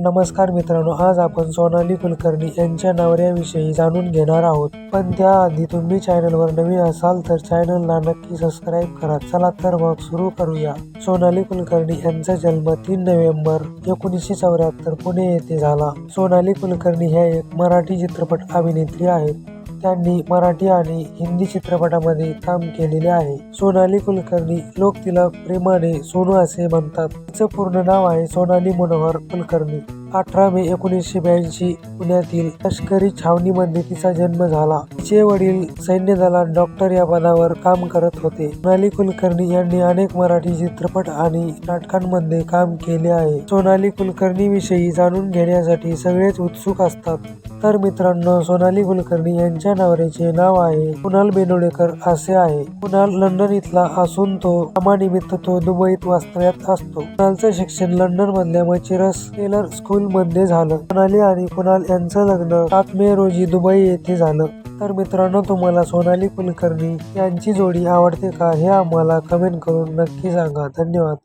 नमस्कार मित्रांनो आज आपण सोनाली कुलकर्णी यांच्या नवऱ्याविषयी जाणून घेणार आहोत. पण त्याआधी तुम्ही चॅनलवर नवीन असाल तर चॅनलला नक्की सबस्क्राईब करा. चला तर मग सुरू करूया. सोनाली कुलकर्णी यांचा जन्म तीन नोव्हेंबर एकोणीसशे चौऱ्याहत्तर पुणे येथे झाला. सोनाली कुलकर्णी ह्या एक मराठी चित्रपट अभिनेत्री आहेत. त्यांनी मराठी आणि हिंदी चित्रपटामध्ये काम केलेले आहे. सोनाली कुलकर्णी लोक तिला प्रेमाने सोनू असे म्हणतात. तिचं पूर्ण नाव आहे सोनाली मनोहर कुलकर्णी. अठरा मे एकोणीसशे ब्याऐंशी पुण्यातील लष्करी छावणीमध्ये तिचा जन्म झाला. तिचे वडील सैन्य दलात डॉक्टर या पदावर काम करत होते. सोनाली कुलकर्णी यांनी अनेक मराठी चित्रपट आणि नाटकांमध्ये काम केले आहे. सोनाली कुलकर्णी विषयी जाणून घेण्यासाठी सगळेच उत्सुक असतात. तर मित्रांनो सोनाली कुलकर्णी यांच्या नवऱ्याचे नाव आहे कुणाल बेनोडेकर असे आहे. कुणाल लंडन इथला असून तो कामानिमित्त तो दुबईत वास्तव्यात असतो. कुणालचं शिक्षण लंडन मधल्या मचिरस टेलर स्कूल मध्ये झालं. सोनाली आणि कुणाल यांचं लग्न सात मे रोजी दुबई येथे झालं. तर मित्रांनो तुम्हाला सोनाली कुलकर्णी यांची जोडी आवडते का हे आम्हाला कमेंट करून नक्की सांगा. धन्यवाद.